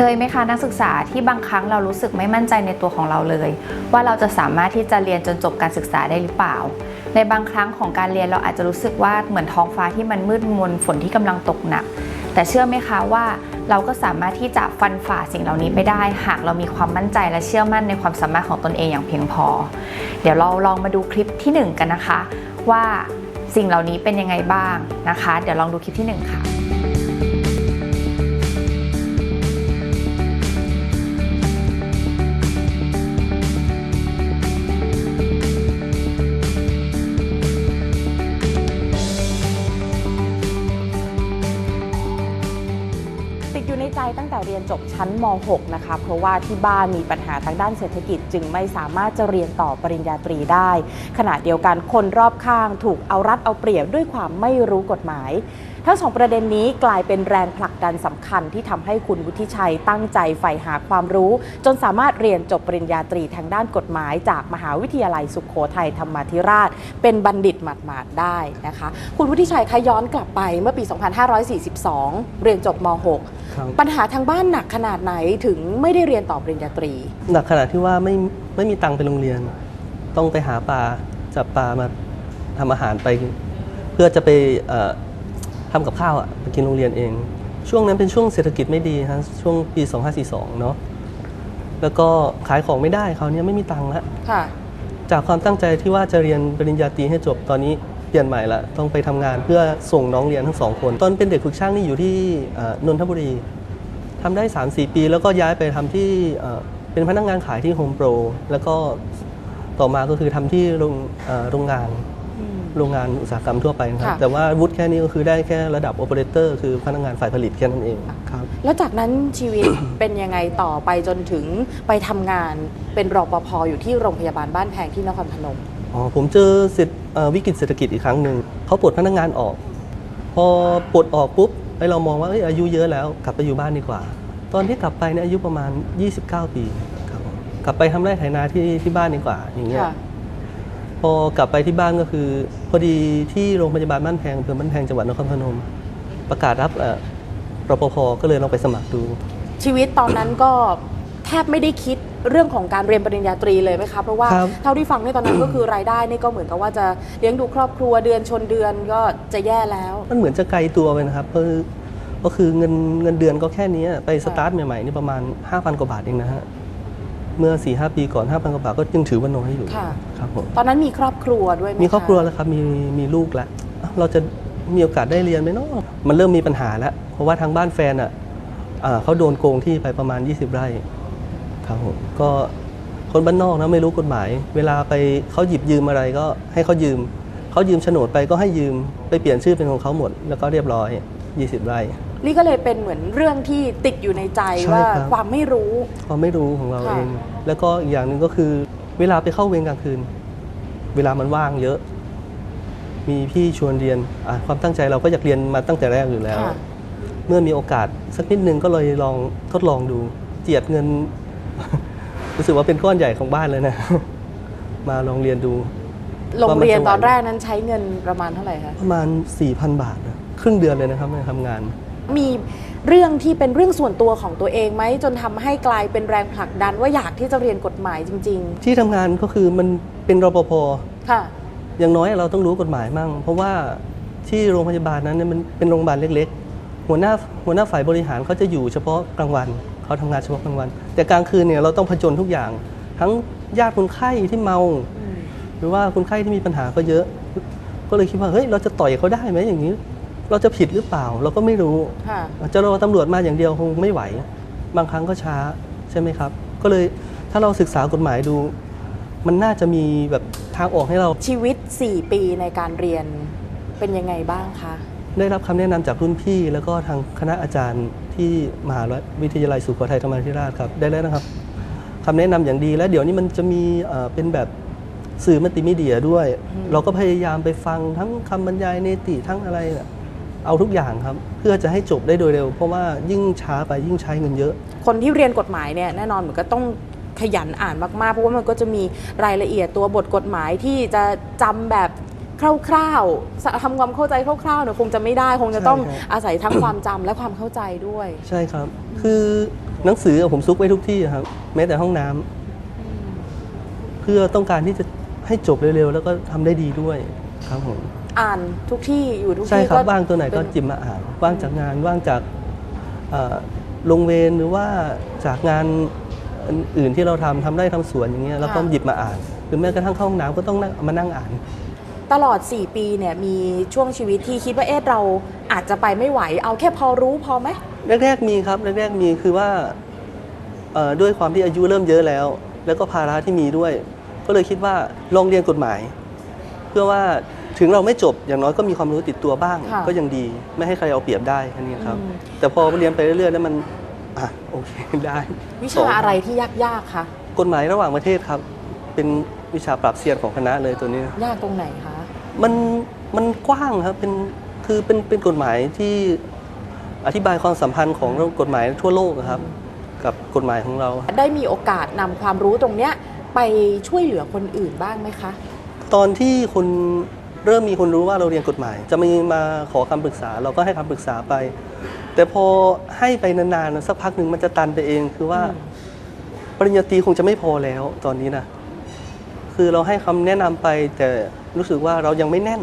เคยไหมคะนักศึกษาที่บางครั้งเรารู้สึกไม่มั่นใจในตัวของเราเลย ว่าเราจะสามารถที่จะเรียนจนจบการศึกษาได้หรือเปล่า ในบางครั้งของการเรียนเราอาจจะรู้สึกว่าเหมือนท้องฟ้าที่มันมืดมนฝนที่กำลังตกหนัก แต่เชื่อไหมคะว่าเราก็สามารถที่จะฟันฝ่าสิ่งเหล่านี้ไปได้ หากเรามีความมั่นใจและเชื่อมั่นในความสามารถของตนเองอย่างเพียงพอ เดี๋ยวเราลองมาดูคลิปที่หนึ่งกันนะคะ ว่าสิ่งเหล่านี้เป็นยังไงบ้างนะคะ เดี๋ยวลองดูคลิปที่หนึ่งค่ะ ชั้นม .6 นะคะ เพราะว่าที่บ้านมีปัญหาทางด้านเศรษฐกิจ จึงไม่สามารถจะเรียนต่อปริญญาตรีได้ ขณะเดียวกันคนรอบข้างถูกเอารัดเอาเปรียบด้วยความไม่รู้กฎหมาย ทั้งสองประเด็นนี้กลายเป็นแรงผลักดันสำคัญที่ทำให้คุณวุฒิชัยตั้งใจใฝ่หาความรู้ จนสามารถเรียนจบปริญญาตรีทางด้านกฎหมาย จากมหาวิทยาลัยสุขโขทัยธรรมาธิราช เป็นบัณฑิตหมาดๆได้นะคะ คุณวุฒิชัยคะย้อนกลับไปเมื่อปี 2542 เรียนจบม .6 ครับ ปัญหาทางบ้านหนักขนาดไหนถึงไม่ได้เรียนต่อปริญญาตรี หนักขนาดที่ว่าไม่ไม่มีตังค์ไปโรงเรียน ต้องไปหาปลาจับปลามาทำอาหารไป เพื่อจะไปเอ่อทำกับข้าวอะไปกินโรงเรียนเอง ช่วงนั้นเป็นช่วงเศรษฐกิจไม่ดีฮะช่วงปี 2542 เนาะแล้วก็ขายของไม่ได้คราวนี้ไม่มีตังค์ละ ค่ะ จากความตั้งใจที่ว่าจะเรียนปริญญาตรีให้จบตอนนี้ เปลี่ยนใหม่ละต้องไปทำงานเพื่อส่งน้องเรียนทั้งสองคน ตอนเป็นเด็กฝึกช่างนี่อยู่ที่เอ่อนนทบุรีทำได้ 3-4 ปี แล้วก็ย้ายไปทำที่เอ่อเป็นพนักงานขายที่โฮมโปรแล้วก็ต่อมาก็คือทำที่โรงเอ่อโรงงานโรงงานอุตสาหกรรมทั่วไปนะครับค่ะแต่ว่าวุฒิแค่นี้ก็คือได้แค่ระดับโอเปอเรเตอร์คือพนักงานฝ่ายผลิตแค่นั้นเองครับแล้วจากนั้นชีวิตเป็นยังไงต่อไปจนถึงไปทำงานเป็นรปภอยู่ที่โรงพยาบาลบ้านแพงที่นครพนม อ๋อผมเจอเศรษฐเอ่อวิกฤตเศรษฐกิจอีกครั้งหนึ่งเขาปลดพนักงานออก พอปลดออกปุ๊บไอเรามองว่าเอยอายุเยอะแล้วกลับไปอยู่บ้านดีกว่า ตอนที่กลับไปเนี่ยอายุประมาณ 29 ปีครับผมกลับไปทำไร่ไถนาที่ที่บ้านดีกว่าอย่างเงี้ย ค่ะ พอกลับไปที่บ้านก็คือ พอดีที่โรงพยาบาลบ้านแพงอำเภอบ้านแพงจังหวัดนครพนม ประกาศรับเอ่อรปภก็เลยลองไปสมัครดู ชีวิตตอนนั้นก็แทบไม่ได้คิด เรื่องของการเรียนปริญญาตรีเลยไหมคะเพราะว่าครับ เท่าที่ฟังในตอนนั้นก็คือรายได้นี่ก็เหมือนกับว่าจะเลี้ยงดูครอบครัวเดือนชนเดือนก็จะแย่แล้ว มันเหมือนจะไกลตัวไปนะครับก็คือก็คือเงินเงินเดือนก็แค่นี้ไปสตาร์ทใหม่ๆนี่ประมาณ 5,000 กว่าบาทเองนะฮะ เมื่อ 4 5 ปีก่อน 5,000 กว่าบาทก็ยังถือว่าน้อยอยู่ค่ะ ครับผมตอนนั้นมีครอบครัวด้วยไหมะมีครอบครัวแล้วครับ มีมีลูกแล้วเอ้าเราจะมีโอกาสได้เรียนไหมเนาะมันเริ่มมีปัญหาแล้ว เพราะว่าทางบ้านแฟนอะอ่าเขาโดนโกงที่ไปประมาณ 20 ไร่ ครับผมก็คนบ้านนอกนะไม่รู้กฎหมาย เวลาไปเขาหยิบยืมอะไรก็ให้เขายืมเขายืมโฉนดไปก็ให้ยืมไปเปลี่ยนชื่อเป็นของเขาหมด แล้วก็เรียบร้อย 20 ไร่ นี่ก็เลยเป็นเหมือนเรื่องที่ติดอยู่ในใจใช่ว่าครับ ความไม่รู้ ความไม่รู้ของเราค่ะ เอง แล้วก็อีกอย่างหนึ่งก็คือ เวลาไปเข้าเวรกลางคืน เวลามันว่างเยอะ มีพี่ชวนเรียนอะความตั้งใจเราก็อยากเรียนมาตั้งแต่แรกอยู่แล้ว ค่ะ เมื่อมีโอกาสสักนิดนึงก็เลยลองทดลองดู เจียดเงิน รู้สึกว่าเป็นก้อนใหญ่ของบ้านเลยนะ มาลองเรียนดู โรงเรียนว่ามันจะไหวตอนแรกนั้นใช้เงินประมาณเท่าไหร่คะ ประมาณ 4,000 บาทนะครึ่งเดือนเลยนะครับในทำงาน มีเรื่องที่เป็นเรื่องส่วนตัวของตัวเองไหมจนทำให้กลายเป็นแรงผลักดันว่าอยากที่จะเรียนกฎหมายจริงที่ทำงานก็คือมันเป็นรปภๆค่ะ อย่างน้อยเราต้องรู้กฎหมายมั่ง เพราะว่าที่โรงพยาบาลนั้นเนี่ยมันเป็นโรงพยาบาลเล็ก ๆ หัวหน้าหัวหน้าฝ่ายบริหารเขาจะอยู่เฉพาะกลางวัน เขาทำงานเฉพาะกลางวัน แต่กลางคืนเนี่ยเราต้องผจญทุกอย่าง ทั้งญาติคนไข้ที่เมา หรือว่าคนไข้ที่มีปัญหาก็เยอะ ก็เลยคิดว่าเฮ้ยเราจะต่อยเขาได้ไหมอย่างนี้ เราจะผิดหรือเปล่า เราก็ไม่รู้ค่ะจะรอตำรวจมาอย่างเดียวคงไม่ไหว บางครั้งก็ช้าใช่ไหมครับ ก็เลยถ้าเราศึกษากฎหมายดู มันน่าจะมีแบบทางออกให้เราชีวิต 4 ปีในการเรียนเป็นยังไงบ้างคะได้รับคำแนะนำจากรุ่นพี่แล้วก็ทางคณะอาจารย์ ที่มหาวิทยาลัยสุโขทัยธรรมาธิราชครับได้แล้วนะครับคำแนะนำอย่างดีแล้วเดี๋ยวนี้มันจะมีเอ่อเป็นแบบสื่อมัลติมีเดียด้วย เราก็พยายามไปฟังทั้งคำบรรยายเนติทั้งอะไรน่ะเอาทุกอย่างครับ เพื่อจะให้จบได้โดยเร็ว เพราะว่ายิ่งช้าไปยิ่งใช้เงินเยอะ คนที่เรียนกฎหมายเนี่ยแน่นอนเหมือนก็ต้องขยันอ่านมากๆ เพราะว่ามันก็จะมีรายละเอียดตัวบทกฎหมายที่จะจำแบบ คร่าวๆทำความเข้าใจคร่าวๆเนี่ยคงจะไม่ได้คงจะต้องใช่ครับอาศัยทั้งความจำและความเข้าใจด้วย ใช่ครับ คือหนังสือผมซุกไว้ทุกที่ครับ แม้แต่ห้องน้ำเพื่อต้องการที่จะให้จบเร็วๆ แล้วก็ทำได้ดีด้วยครับผมอ่านทุกที่อยู่ทุกใช่ที่ครับก็ว่างตัวไหนก็เป็นจิบมาอ่านว่างจากงานว่างจากเอ่อลงเวรหรือว่าจากงานอื่นที่เราทำทำได้ทำสวนอย่างเงี้ยแล้วก็หยิบมาอ่าน หรือแม้กระทั่งเข้าห้องน้ำก็ต้องนั่งมานั่งอ่าน ตลอด 4 ปีเนี่ยมีช่วงชีวิตที่คิดว่าเอ๊ะเราอาจจะไปไม่ไหว เอาแค่พอรู้พอไหมแรกๆมีครับแรกๆมีคือว่าเอ่อด้วยความที่อายุเริ่มเยอะแล้ว แล้วก็ภาระที่มีด้วย ก็เลยคิดว่าลองเรียนกฎหมาย เพื่อว่าถึงเราไม่จบอย่างน้อยก็มีความรู้ติดตัวบ้างค่ะก็ยังดีไม่ให้ใครเอาเปรียบได้แค่นี้ครับอืมแต่พอเรียนไปเรื่อยๆแล้วมันอะโอเคได้ วิสอชางอะไรที่ยากๆคะกฎหมายระหว่างประเทศครับ เป็นวิชาปรับเซียนของคณะเลยตัวนี้ ยากตรงไหนคะ มันมันกว้างครับเป็นคือเป็นเป็นกฎหมายที่อธิบายความสัมพันธ์ของกฎหมายทั่วโลกอะครับ กับกฎหมายของเรา ได้มีโอกาสนำความรู้ตรงเนี้ยไปช่วยเหลือคนอื่นบ้างไหมคะ ตอนที่คนเริ่มมีคนรู้ว่าเราเรียนกฎหมาย จะมีมาขอคำปรึกษา เราก็ให้คำปรึกษาไป แต่พอให้ไปนานๆสักพักหนึ่งมันจะตันไปเองคือว่าอืมปริญญาตรีคงจะไม่พอแล้วตอนนี้นะ คือเราให้คำแนะนำไปแต่ รู้สึกว่าเรายังไม่แน่น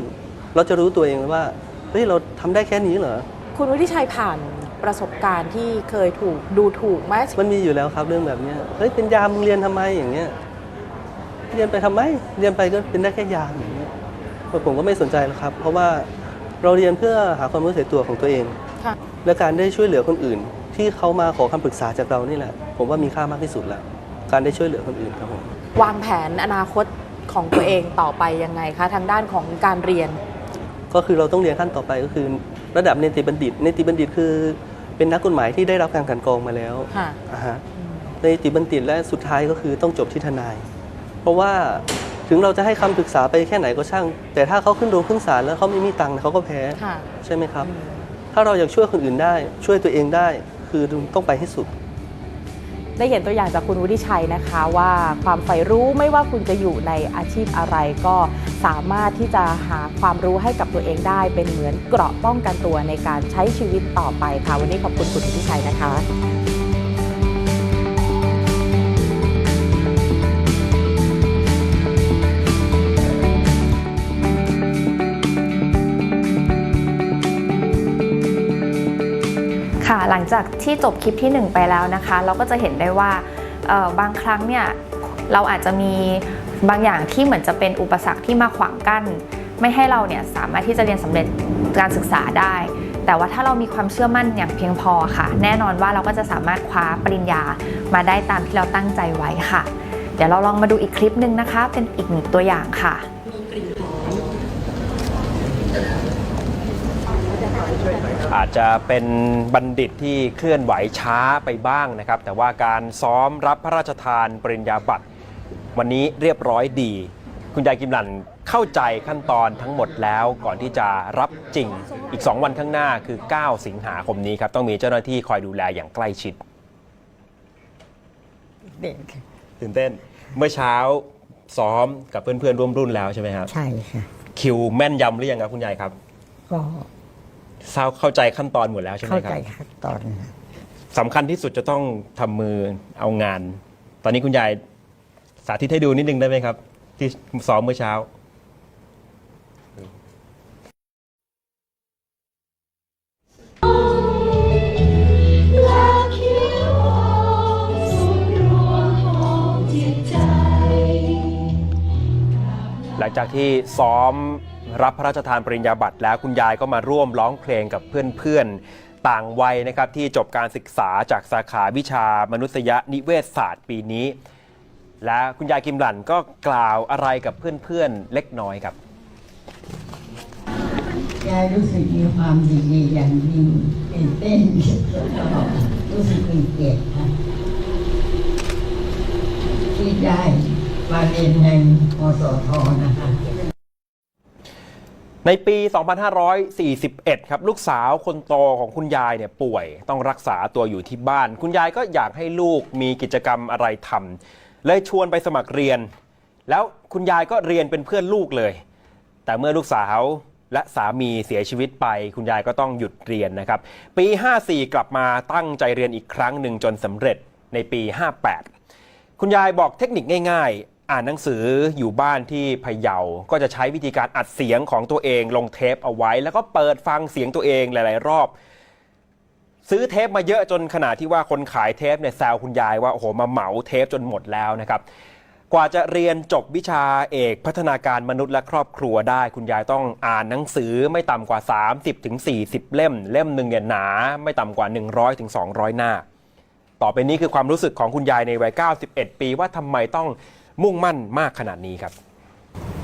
เราจะรู้ตัวเองว่าเฮ้ยเราทำได้แค่นี้เหรอคุณวุฒิชัยผ่านประสบการณ์ที่เคยถูกดูถูกไหมมันมีอยู่แล้วครับเรื่องแบบเนี้ยเฮ้ยเป็นยามมึงเรียนทำไมอย่างเงี้ยเรียนไปทำไมเรียนไปก็เป็นได้แค่ยามอย่างเงี้ยผมก็ไม่สนใจหรอกครับ เพราะว่าเราเรียนเพื่อหาความรู้เสียตัวของตัวเองค่ะและการได้ช่วยเหลือคนอื่น ที่เขามาขอคำปรึกษาจากเรานี่แหละ ผมว่ามีค่ามากที่สุดแล้ว การได้ช่วยเหลือคนอื่นครับผม วางแผนอนาคต ของตัวเองต่อไปยังไงคะทางด้านของการเรียน ก็คือเราต้องเรียนขั้นต่อไปก็คือระดับเนติบัณฑิตเนติบัณฑิตคือ เป็นนักกฎหมายที่ได้รับการกลันกรองมาแล้วค่ะอ่าฮะในติบัณฑิตและสุดท้ายก็คือต้องจบที่ทนาย เพราะว่าถึงเราจะให้คำปรึกษาไปแค่ไหนก็ช่าง แต่ถ้าเขาขึ้นโรงขึ้นศาลแล้วเขาไม่มีตังค์เขาก็แพ้ค่ะ ใช่ไหมครับ ถ้าเราอยากช่วยคนอื่นได้ช่วยตัวเองได้ คือต้องไปให้สุด ได้เห็นตัวอย่างจากคุณวุฒิชัยนะคะว่าความใฝ่รู้ไม่ว่าคุณจะอยู่ในอาชีพอะไร ก็สามารถที่จะหาความรู้ให้กับตัวเองได้ เป็นเหมือนเกราะป้องกันตัวในการใช้ชีวิตต่อไปค่ะ วันนี้ขอบคุณคุณวุฒิชัยนะคะ ลังจากที่จบคลิปที่ 1 ไปแล้วนะคะ เราก็จะเห็นได้ว่าบางครั้งเนี่ยเราอาจจะมีบางอย่างที่เหมือนจะเป็นอุปสรรคที่มาขวางกั้น ไม่ให้เราเนี่ยสามารถที่จะเรียนสำเร็จการศึกษาได้ แต่ว่าถ้าเรามีความเชื่อมั่นอย่างเพียงพอค่ะ แน่นอนว่าเราก็จะสามารถคว้าปริญญามาได้ตามที่เราตั้งใจไว้ค่ะ เดี๋ยวเราลองมาดูอีกคลิปหนึ่งนะคะ เป็นอีกหนึ่งตัวอย่างค่ะ อาจจะเป็นบัณฑิตที่เคลื่อนไหวช้าไปบ้างนะครับ แต่ว่าการซ้อมรับพระราชทานปริญญาบัตรวันนี้เรียบร้อยดี คุณยายกิมหลันเข้าใจขั้นตอนทั้งหมดแล้วก่อนที่จะรับจริงอีก 2 วันข้างหน้าคือ 9 สิงหาคมนี้ครับ ต้องมีเจ้าหน้าที่คอยดูแลอย่างใกล้ชิดเด็กตื่นเต้นเมื่อเช้าซ้อมกับเพื่อนๆร่วมรุ่นแล้วใช่ไหมครับใช่ค่ะคิวแม่นยำหรือยังครับคุณยายครับ ก็ ทราบเข้าใจขั้นตอนหมดแล้วใช่ไหมเข้าครัใจบขั้นตอนนะสำคัญที่สุดจะต้องทำมือเอางาน ตอนนี้คุณยายสาธิตให้ดูนิดนึงได้ไหมครับ ที่ซ้อมเมื่อเช้าหลังจากที่ซ้อม รับพระราชทานปริญญาบัตรแล้วคุณยายก็มาร่วมร้องเพลงกับเพื่อนๆ ต่างวัยนะครับที่จบการศึกษาจากสาขาวิชามนุษยนิเวศศาสตร์ปีนี้ และคุณยายกิมหลันก็กล่าวอะไรกับเพื่อนๆเล็กน้อยครับยายรู้สึกมีความดีใจอย่างยิ่งตื่นเต้นรู้สึกเป็นเกียรติค่ะที่ได้มาเรียนในมสทนะคะ ในปี 2541 ครับ ลูกสาวคนโตของคุณยายเนี่ยป่วยต้องรักษาตัวอยู่ที่บ้าน คุณยายก็อยากให้ลูกมีกิจกรรมอะไรทำเลยชวนไปสมัครเรียน แล้วคุณยายก็เรียนเป็นเพื่อนลูกเลย แต่เมื่อลูกสาวและสามีเสียชีวิตไป คุณยายก็ต้องหยุดเรียนนะครับ ปี 54 กลับมาตั้งใจเรียนอีกครั้งหนึ่งจนสำเร็จในปี 58 คุณยายบอกเทคนิคง่ายๆ อ่านหนังสืออยู่บ้านที่พะเยา ก็จะใช้วิธีการอัดเสียงของตัวเองลงเทปเอาไว้ แล้วก็เปิดฟังเสียงตัวเองหลาย ๆ รอบ ซื้อเทปมาเยอะจนขนาดที่ว่าคนขายเทปเนี่ยแซวคุณยายว่าโอ้โหมาเหมาเทปจนหมดแล้วนะครับกว่าจะเรียนจบวิชาเอกพัฒนาการมนุษย์และครอบครัวได้ คุณยายต้องอ่านหนังสือไม่ต่ำกว่า 30-40ถึง40เล่ม เล่มหนึ่งเนี่ยหนา ไม่ต่ำกว่า 100-200ถึง200 หน้า ต่อไปนี้คือความรู้สึกของคุณยายในวัย 91 ปีว่าทำไมต้อง มุ่งมั่นมากขนาดนี้ครับ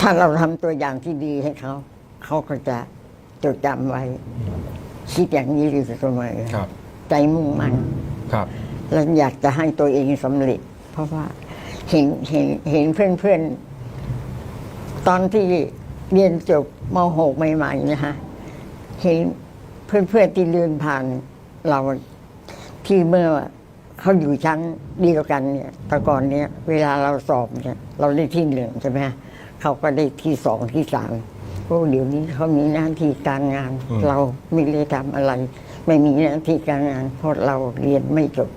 ถ้าเราทำตัวอย่างที่ดีให้เขา เขาก็จะจดจำไว้ คิดอย่างนี้อยู่เสมอครับ ใจมุ่งมั่น ครับ แล้วอยากจะให้ตัวเองสำเร็จ เพราะว่าเห็นเห็นเห็นเพื่อนเพื่อนๆ ตอนที่เรียนจบม .6 ใหม่ๆนะฮะเห็นเพื่อนเพื่อนๆที่เรียนผ่านเราที่เมื่อ เขาอยู่ชั้นเดียวกันเนี่ยแต่ก่อนเนี่ยเวลาเราสอบเนี่ยเราได้ที่หนึ่งใช่ไหมฮะเขาก็ได้ที่สองที่สามโอ้เดี๋ยวนี้เขามีหน้าที่การงานอืมเราไม่ได้ทำอะไร ไม่มีหน้าที่การงานเพราะเราเรียนไม่จบ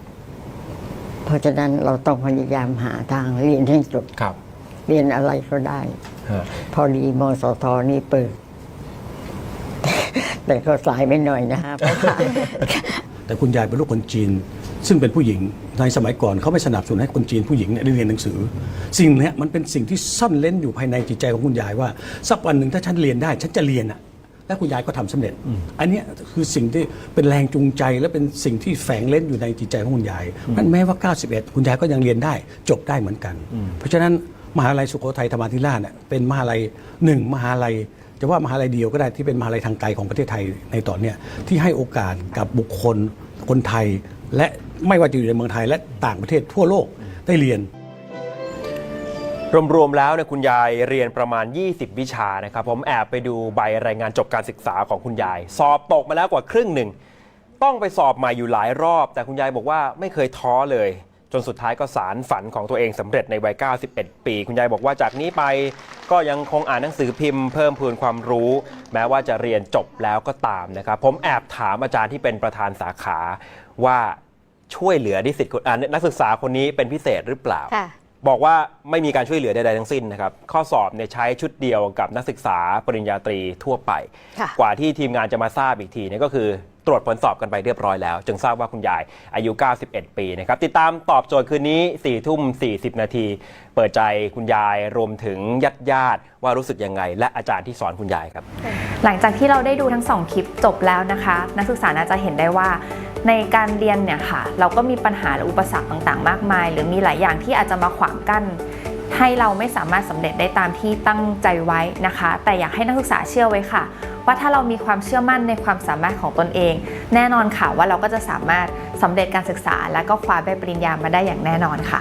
เพราะฉะนั้นเราต้องพยายามหาทางเรียนให้จบครับ เรียนอะไรก็ได้ฮะพอดีมสทนี่เปิด แต่ก็สายไปหน่อยนะฮะเพราะว่า แต่คุณยายเป็นลูกคนจีน ซึ่งเป็นผู้หญิงในสมัยก่อนเขาไม่สนับสนุนให้คนจีนผู้หญิงเนี่ยได้เรียนหนังสือ สิ่งเนี้ยมันเป็นสิ่งที่ซ่อนเล้นอยู่ภายในจิตใจของคุณยายว่าสักวันหนึ่งถ้าฉันเรียนได้ฉันจะเรียนอะและคุณยายก็ทำสำเร็จ อันเนี้ยคือสิ่งที่เป็นแรงจูงใจและเป็นสิ่งที่แฝงเล่นอยู่ในจิตใจของคุณยายมันแม้ว่า 91 คุณยายก็ยังเรียนได้จบได้เหมือนกัน เพราะฉะนั้นมหาลัยสุโขทัยธรรมาธิราชเนี่ยเป็นมหาลัยหนึ่งมหาลัย จะว่ามหาลัยเดียวก็ได้ที่เป็นมหาลัยทางไกลของประเทศไทยในตอนนี้ที่ให้โอกาสกับบุคคลคนไทย และไม่ว่าจะอยู่ในเมืองไทยและต่างประเทศทั่วโลกได้เรียน รวมๆแล้วเนี่ยคุณยายเรียนประมาณ 20 วิชานะครับ ผมแอบไปดูใบรายงานจบการศึกษาของคุณยาย สอบตกมาแล้วกว่าครึ่งหนึ่ง ต้องไปสอบใหม่อยู่หลายรอบ แต่คุณยายบอกว่าไม่เคยท้อเลย จนสุดท้ายก็สารฝันของตัวเองสำเร็จในวัย 91 ปี คุณยายบอกว่าจากนี้ไปก็ยังคงอ่านหนังสือพิมพ์เพิ่มพูนความรู้ แม้ว่าจะเรียนจบแล้วก็ตามนะครับ ผมแอบถามอาจารย์ที่เป็นประธานสาขาว่าช่วยเหลือนิสิตคนอ่านักศึกษาคนนี้เป็นพิเศษหรือเปล่าค่ะบอกว่าไม่มีการช่วยเหลือใดๆทั้งสิ้นนะครับ ข้อสอบเนี่ยใช้ชุดเดียวกับนักศึกษาปริญญาตรีทั่วไปค่ะกว่าที่ทีมงานจะมาทราบอีกทีเนี่ยก็คือ ตรวจผลสอบกันไปเรียบร้อยแล้ว จึงทราบว่าคุณยายอายุ 91 ปีนะครับติดตามตอบโจทย์คืนนี้4ทุ่ม 40 นาที เปิดใจคุณยายรวมถึงญาติญาติว่ารู้สึกยังไง และอาจารย์ที่สอนคุณยายครับ หลังจากที่เราได้ดูทั้งสองคลิปจบแล้วนะคะ นักศึกษาน่าจะเห็นได้ว่าในการเรียนเนี่ยค่ะเราก็มีปัญหาและอุปสรรคต่างๆ มากมาย หรือมีหลายอย่างที่อาจจะมาขวางกั้นให้เราไม่สามารถสำเร็จได้ตามที่ตั้งใจไว้นะคะ แต่อยากให้นักศึกษาเชื่อไว้ค่ะ ว่าถ้าเรามีความเชื่อมั่นในความสามารถของตนเอง แน่นอนค่ะว่าเราก็จะสามารถสำเร็จการศึกษา และก็คว้าใบปริญญามาได้อย่างแน่นอนค่ะ